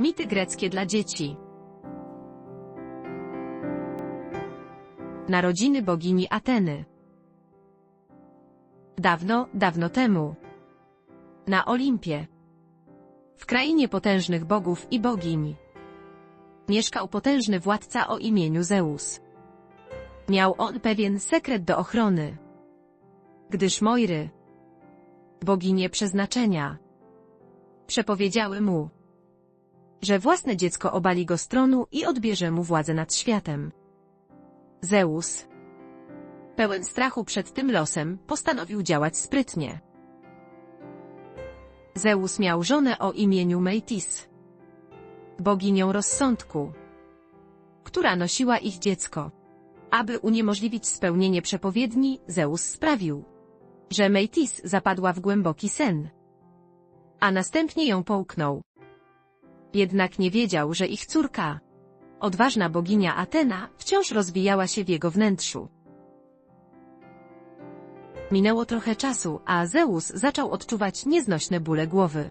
Mity greckie dla dzieci. Narodziny bogini Ateny. Dawno, dawno temu. Na Olimpie. W krainie potężnych bogów i bogiń. Mieszkał potężny władca o imieniu Zeus. Miał on pewien sekret do ochrony. Gdyż Moiry, boginie przeznaczenia, przepowiedziały mu, że własne dziecko obali go z tronu i odbierze mu władzę nad światem. Zeus, pełen strachu przed tym losem, postanowił działać sprytnie. Zeus miał żonę o imieniu Metis, boginią rozsądku, która nosiła ich dziecko. Aby uniemożliwić spełnienie przepowiedni, Zeus sprawił, że Metis zapadła w głęboki sen, a następnie ją połknął. Jednak nie wiedział, że ich córka, odważna boginia Atena, wciąż rozwijała się w jego wnętrzu. Minęło trochę czasu, a Zeus zaczął odczuwać nieznośne bóle głowy.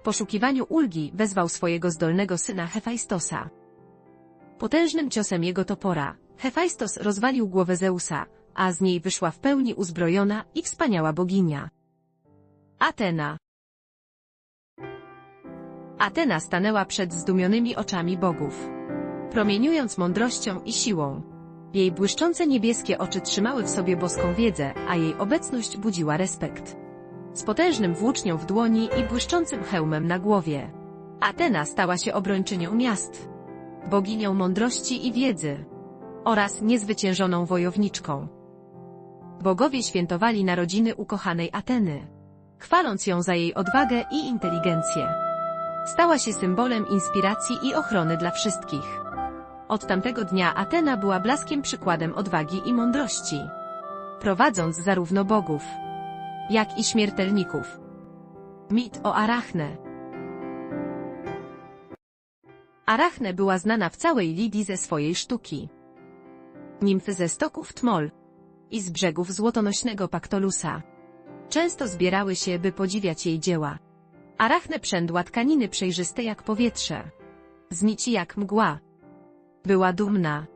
W poszukiwaniu ulgi wezwał swojego zdolnego syna Hefajstosa. Potężnym ciosem jego topora, Hefajstos rozwalił głowę Zeusa, a z niej wyszła w pełni uzbrojona i wspaniała boginia. Atena. Atena stanęła przed zdumionymi oczami bogów. Promieniując mądrością i siłą. Jej błyszczące niebieskie oczy trzymały w sobie boską wiedzę, a jej obecność budziła respekt. Z potężnym włócznią w dłoni i błyszczącym hełmem na głowie. Atena stała się obrończynią miast. Boginią mądrości i wiedzy. Oraz niezwyciężoną wojowniczką. Bogowie świętowali narodziny ukochanej Ateny. Chwaląc ją za jej odwagę i inteligencję. Stała się symbolem inspiracji i ochrony dla wszystkich. Od tamtego dnia Atena była blaskiem przykładem odwagi i mądrości. Prowadząc zarówno bogów, jak i śmiertelników. Mit o Arachne Arachne była znana w całej Lidii ze swojej sztuki. Nimfy ze stoków Tmol i z brzegów złotonośnego Paktolusa. Często zbierały się, by podziwiać jej dzieła. Arachne przędła tkaniny przejrzyste jak powietrze. Z nici jak mgła. Była dumna,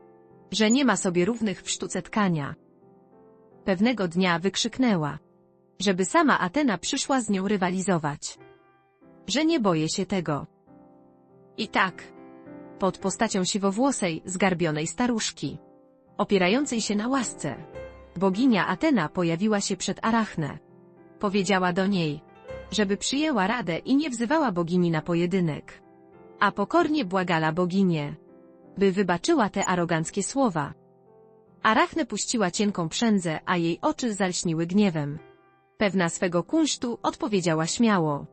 że nie ma sobie równych w sztuce tkania. Pewnego dnia wykrzyknęła, żeby sama Atena przyszła z nią rywalizować. Że nie boję się tego. I tak, pod postacią siwowłosej, zgarbionej staruszki, opierającej się na łasce, Boginia Atena pojawiła się przed Arachne. Powiedziała do niej, żeby przyjęła radę i nie wzywała bogini na pojedynek. A pokornie błagala boginię, by wybaczyła te aroganckie słowa. Arachne puściła cienką przędzę, a jej oczy zalśniły gniewem. Pewna swego kunsztu odpowiedziała śmiało.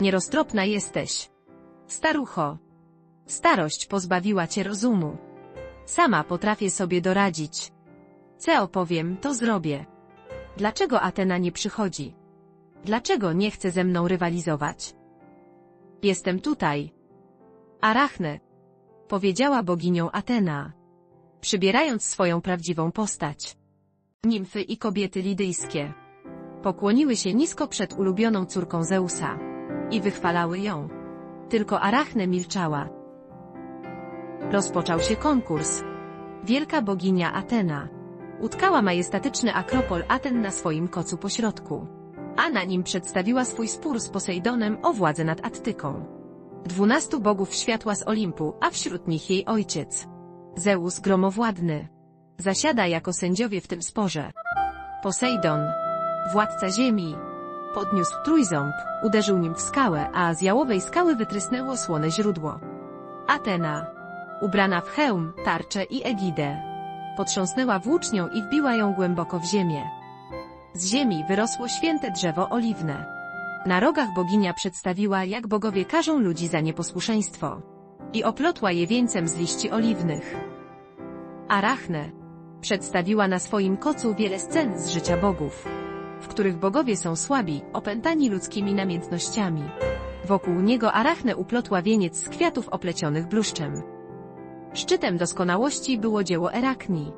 Nieroztropna jesteś. Starucho. Starość pozbawiła cię rozumu. Sama potrafię sobie doradzić. Co opowiem, to zrobię. Dlaczego Atena nie przychodzi? Dlaczego nie chce ze mną rywalizować? Jestem tutaj. Arachne. Powiedziała boginią Atena. Przybierając swoją prawdziwą postać. Nimfy i kobiety lidyjskie. Pokłoniły się nisko przed ulubioną córką Zeusa. I wychwalały ją. Tylko Arachne milczała. Rozpoczął się konkurs. Wielka boginia Atena utkała majestatyczny akropol Aten na swoim kocu pośrodku. A na nim przedstawiła swój spór z Posejdonem o władzę nad Attyką. Dwunastu bogów światła z Olimpu, a wśród nich jej ojciec. Zeus gromowładny. Zasiada jako sędziowie w tym sporze. Posejdon, władca ziemi, podniósł trójząb, uderzył nim w skałę, a z jałowej skały wytrysnęło słone źródło. Atena, ubrana w hełm, tarczę i egidę, potrząsnęła włócznią i wbiła ją głęboko w ziemię. Z ziemi wyrosło święte drzewo oliwne. Na rogach boginia przedstawiła, jak bogowie karzą ludzi za nieposłuszeństwo. I oplotła je wieńcem z liści oliwnych. Arachne przedstawiła na swoim kocu wiele scen z życia bogów, w których bogowie są słabi, opętani ludzkimi namiętnościami. Wokół niego Arachne uplotła wieniec z kwiatów oplecionych bluszczem. Szczytem doskonałości było dzieło Erakni.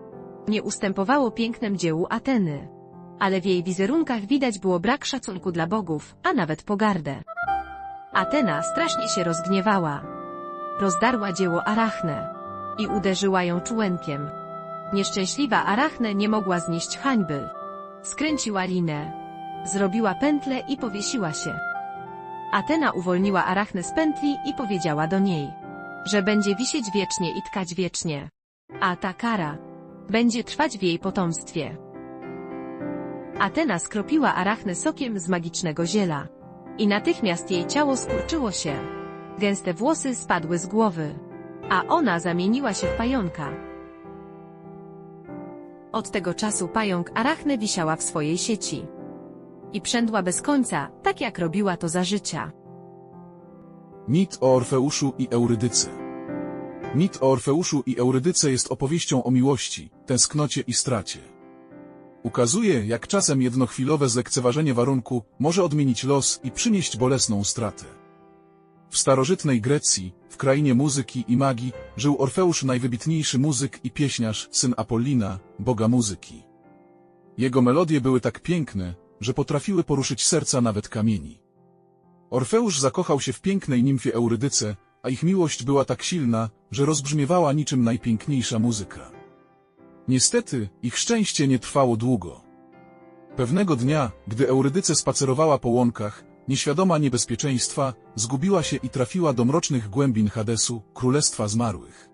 Nie ustępowało pięknem dziełu Ateny. Ale w jej wizerunkach widać było brak szacunku dla bogów, a nawet pogardę. Atena strasznie się rozgniewała. Rozdarła dzieło Arachne i uderzyła ją czółenkiem. Nieszczęśliwa Arachne nie mogła znieść hańby. Skręciła linę. Zrobiła pętlę i powiesiła się. Atena uwolniła Arachnę z pętli i powiedziała do niej, że będzie wisieć wiecznie i tkać wiecznie. A ta kara będzie trwać w jej potomstwie. Atena skropiła Arachnę sokiem z magicznego ziela. I natychmiast jej ciało skurczyło się. Gęste włosy spadły z głowy. A ona zamieniła się w pająka. Od tego czasu pająk Arachne wisiała w swojej sieci. I przędła bez końca, tak jak robiła to za życia. Mit o Orfeuszu i Eurydyce Mit o Orfeuszu i Eurydyce jest opowieścią o miłości, tęsknocie i stracie. Ukazuje, jak czasem jednochwilowe zlekceważenie warunku może odmienić los i przynieść bolesną stratę. W starożytnej Grecji, w krainie muzyki i magii, żył Orfeusz najwybitniejszy muzyk i pieśniarz, syn Apollina, boga muzyki. Jego melodie były tak piękne, że potrafiły poruszyć serca nawet kamieni. Orfeusz zakochał się w pięknej nimfie Eurydyce, a ich miłość była tak silna, że rozbrzmiewała niczym najpiękniejsza muzyka. Niestety, ich szczęście nie trwało długo. Pewnego dnia, gdy Eurydyce spacerowała po łąkach, nieświadoma niebezpieczeństwa, zgubiła się i trafiła do mrocznych głębin Hadesu, królestwa zmarłych.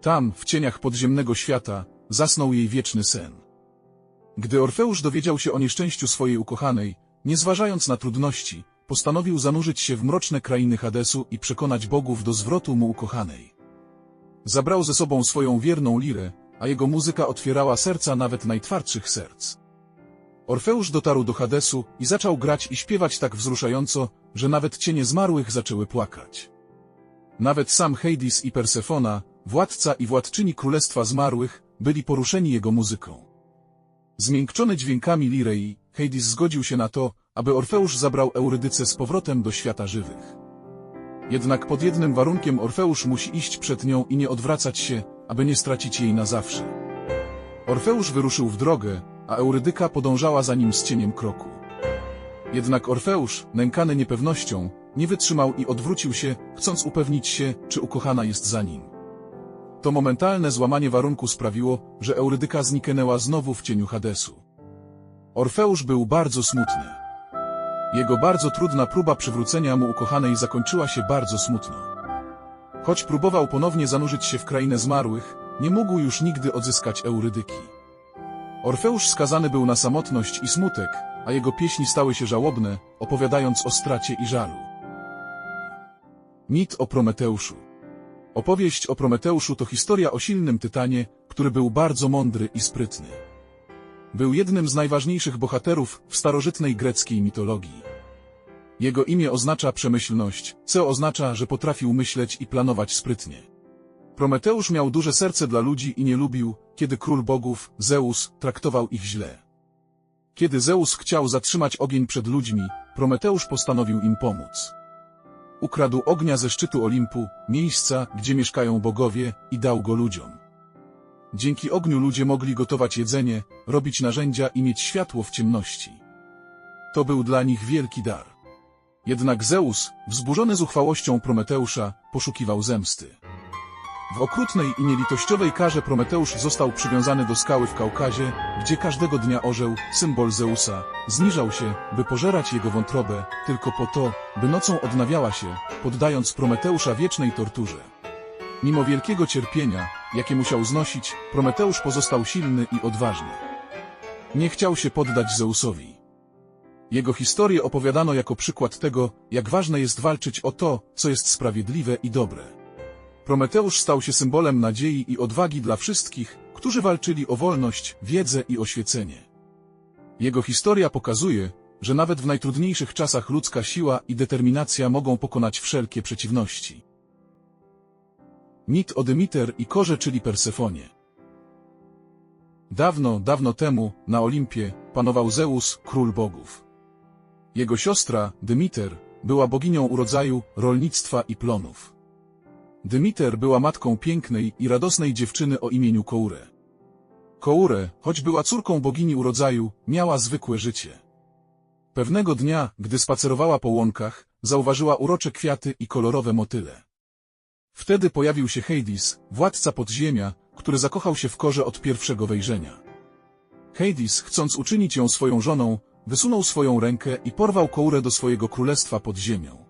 Tam, w cieniach podziemnego świata, zasnął jej wieczny sen. Gdy Orfeusz dowiedział się o nieszczęściu swojej ukochanej, nie zważając na trudności, postanowił zanurzyć się w mroczne krainy Hadesu i przekonać bogów do zwrotu mu ukochanej. Zabrał ze sobą swoją wierną lirę, a jego muzyka otwierała serca nawet najtwardszych serc. Orfeusz dotarł do Hadesu i zaczął grać i śpiewać tak wzruszająco, że nawet cienie zmarłych zaczęły płakać. Nawet sam Hades i Persefona, władca i władczyni Królestwa Zmarłych, byli poruszeni jego muzyką. Zmiękczony dźwiękami Lirei, Hades zgodził się na to, aby Orfeusz zabrał Eurydycę z powrotem do świata żywych. Jednak pod jednym warunkiem Orfeusz musi iść przed nią i nie odwracać się, aby nie stracić jej na zawsze. Orfeusz wyruszył w drogę, a Eurydyka podążała za nim z cieniem kroku. Jednak Orfeusz, nękany niepewnością, nie wytrzymał i odwrócił się, chcąc upewnić się, czy ukochana jest za nim. To momentalne złamanie warunku sprawiło, że Eurydyka zniknęła znowu w cieniu Hadesu. Orfeusz był bardzo smutny. Jego bardzo trudna próba przywrócenia mu ukochanej zakończyła się bardzo smutno. Choć próbował ponownie zanurzyć się w krainę zmarłych, nie mógł już nigdy odzyskać Eurydyki. Orfeusz skazany był na samotność i smutek, a jego pieśni stały się żałobne, opowiadając o stracie i żalu. Mit o Prometeuszu Opowieść o Prometeuszu to historia o silnym tytanie, który był bardzo mądry i sprytny. Był jednym z najważniejszych bohaterów w starożytnej greckiej mitologii. Jego imię oznacza przemyślność, co oznacza, że potrafił myśleć i planować sprytnie. Prometeusz miał duże serce dla ludzi i nie lubił, kiedy król bogów, Zeus, traktował ich źle. Kiedy Zeus chciał zatrzymać ogień przed ludźmi, Prometeusz postanowił im pomóc. Ukradł ognia ze szczytu Olimpu, miejsca, gdzie mieszkają bogowie, i dał go ludziom. Dzięki ogniu ludzie mogli gotować jedzenie, robić narzędzia i mieć światło w ciemności. To był dla nich wielki dar. Jednak Zeus, wzburzony zuchwałością Prometeusza, poszukiwał zemsty. W okrutnej i nielitościowej karze Prometeusz został przywiązany do skały w Kaukazie, gdzie każdego dnia orzeł, symbol Zeusa, zniżał się, by pożerać jego wątrobę, tylko po to, by nocą odnawiała się, poddając Prometeusza wiecznej torturze. Mimo wielkiego cierpienia, jakie musiał znosić, Prometeusz pozostał silny i odważny. Nie chciał się poddać Zeusowi. Jego historię opowiadano jako przykład tego, jak ważne jest walczyć o to, co jest sprawiedliwe i dobre. Prometeusz stał się symbolem nadziei i odwagi dla wszystkich, którzy walczyli o wolność, wiedzę i oświecenie. Jego historia pokazuje, że nawet w najtrudniejszych czasach ludzka siła i determinacja mogą pokonać wszelkie przeciwności. Mit o Dymiter i Korze, czyli Persefonie. Dawno, dawno temu, na Olimpie, panował Zeus, król bogów. Jego siostra, Dymiter, była boginią urodzaju, rolnictwa i plonów. Dymiter była matką pięknej i radosnej dziewczyny o imieniu Koure. Koure, choć była córką bogini urodzaju, miała zwykłe życie. Pewnego dnia, gdy spacerowała po łąkach, zauważyła urocze kwiaty i kolorowe motyle. Wtedy pojawił się Hades, władca podziemia, który zakochał się w korze od pierwszego wejrzenia. Hades, chcąc uczynić ją swoją żoną, wysunął swoją rękę i porwał Kourę do swojego królestwa pod ziemią.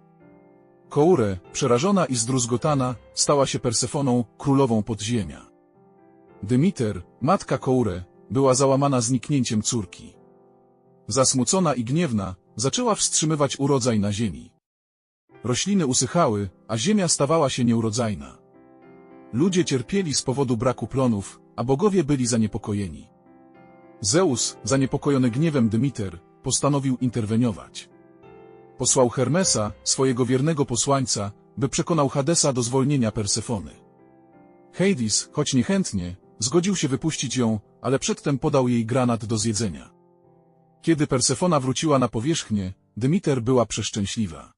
Kourę, przerażona i zdruzgotana, stała się Persefoną, królową podziemia. Dymiter, matka Kourę, była załamana zniknięciem córki. Zasmucona i gniewna, zaczęła wstrzymywać urodzaj na ziemi. Rośliny usychały, a ziemia stawała się nieurodzajna. Ludzie cierpieli z powodu braku plonów, a bogowie byli zaniepokojeni. Zeus, zaniepokojony gniewem Dymiter, postanowił interweniować. Posłał Hermesa, swojego wiernego posłańca, by przekonał Hadesa do zwolnienia Persefony. Hades, choć niechętnie, zgodził się wypuścić ją, ale przedtem podał jej granat do zjedzenia. Kiedy Persefona wróciła na powierzchnię, Dymiter była przeszczęśliwa.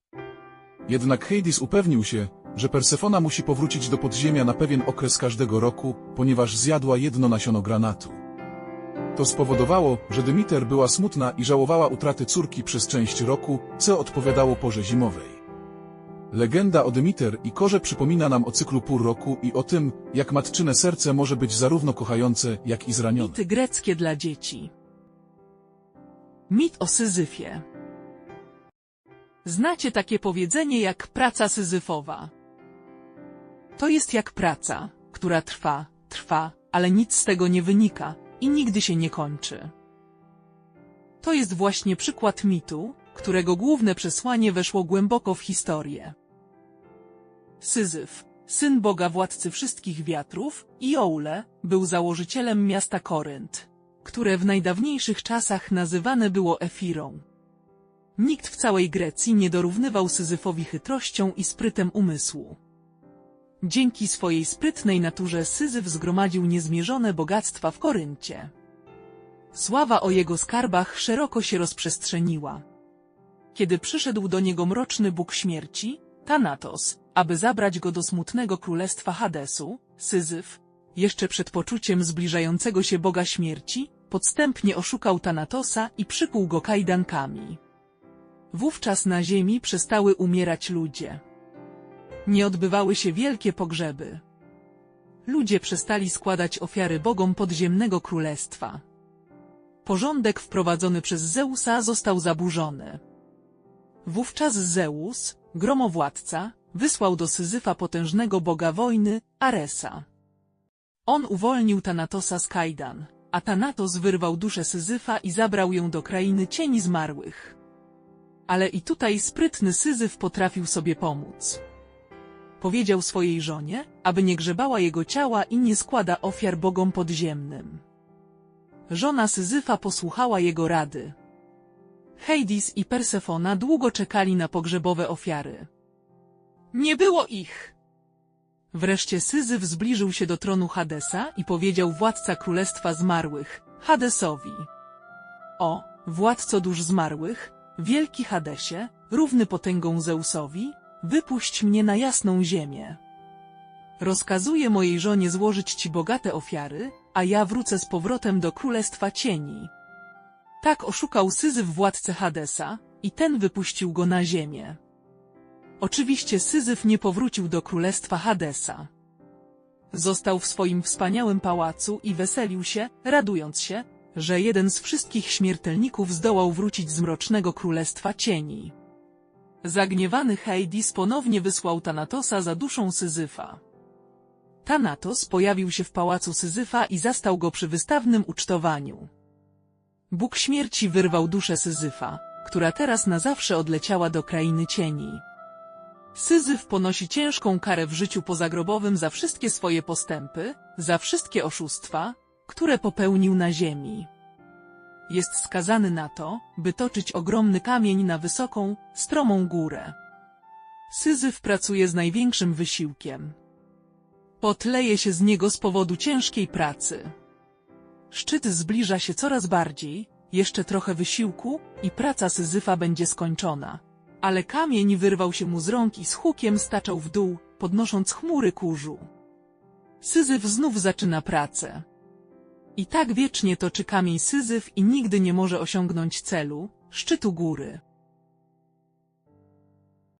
Jednak Hades upewnił się, że Persefona musi powrócić do podziemia na pewien okres każdego roku, ponieważ zjadła jedno nasiono granatu. To spowodowało, że Dymiter była smutna i żałowała utraty córki przez część roku, co odpowiadało porze zimowej. Legenda o Dymiter i Korze przypomina nam o cyklu pół roku i o tym, jak matczyne serce może być zarówno kochające, jak i zranione. Mity greckie dla dzieci. Mit o Syzyfie. Znacie takie powiedzenie jak praca syzyfowa. To jest jak praca, która trwa, trwa, ale nic z tego nie wynika i nigdy się nie kończy. To jest właśnie przykład mitu, którego główne przesłanie weszło głęboko w historię. Syzyf, syn Boga władcy wszystkich wiatrów, i Oule, był założycielem miasta Korynt, które w najdawniejszych czasach nazywane było Efirą. Nikt w całej Grecji nie dorównywał Syzyfowi chytrością i sprytem umysłu. Dzięki swojej sprytnej naturze Syzyf zgromadził niezmierzone bogactwa w Koryncie. Sława o jego skarbach szeroko się rozprzestrzeniła. Kiedy przyszedł do niego mroczny Bóg śmierci, Thanatos, aby zabrać go do smutnego królestwa Hadesu, Syzyf, jeszcze przed poczuciem zbliżającego się Boga śmierci, podstępnie oszukał Thanatosa i przykuł go kajdankami. Wówczas na ziemi przestały umierać ludzie. Nie odbywały się wielkie pogrzeby. Ludzie przestali składać ofiary bogom podziemnego królestwa. Porządek wprowadzony przez Zeusa został zaburzony. Wówczas Zeus, gromowładca, wysłał do Syzyfa potężnego boga wojny, Aresa. On uwolnił Tanatosa z kajdan, a Tanatos wyrwał duszę Syzyfa i zabrał ją do krainy cieni zmarłych. Ale i tutaj sprytny Syzyf potrafił sobie pomóc. Powiedział swojej żonie, aby nie grzebała jego ciała i nie składa ofiar bogom podziemnym. Żona Syzyfa posłuchała jego rady. Hades i Persefona długo czekali na pogrzebowe ofiary. Nie było ich! Wreszcie Syzyf zbliżył się do tronu Hadesa i powiedział władca królestwa zmarłych, Hadesowi. O, władco dusz zmarłych, wielki Hadesie, równy potęgą Zeusowi, wypuść mnie na jasną ziemię. Rozkazuję mojej żonie złożyć ci bogate ofiary, a ja wrócę z powrotem do królestwa cieni. Tak oszukał Syzyf władcę Hadesa, i ten wypuścił go na ziemię. Oczywiście Syzyf nie powrócił do królestwa Hadesa. Został w swoim wspaniałym pałacu i weselił się, radując się, że jeden z wszystkich śmiertelników zdołał wrócić z mrocznego królestwa cieni. Zagniewany Hades ponownie wysłał Tanatosa za duszą Syzyfa. Thanatos pojawił się w pałacu Syzyfa i zastał go przy wystawnym ucztowaniu. Bóg śmierci wyrwał duszę Syzyfa, która teraz na zawsze odleciała do krainy cieni. Syzyf ponosi ciężką karę w życiu pozagrobowym za wszystkie swoje postępy, za wszystkie oszustwa, które popełnił na ziemi. Jest skazany na to, by toczyć ogromny kamień na wysoką, stromą górę. Syzyf pracuje z największym wysiłkiem. Potleje się z niego z powodu ciężkiej pracy. Szczyt zbliża się coraz bardziej, jeszcze trochę wysiłku i praca Syzyfa będzie skończona. Ale kamień wyrwał się mu z rąk i z hukiem staczał w dół, podnosząc chmury kurzu. Syzyf znów zaczyna pracę. I tak wiecznie toczy kamień Syzyf i nigdy nie może osiągnąć celu, szczytu góry.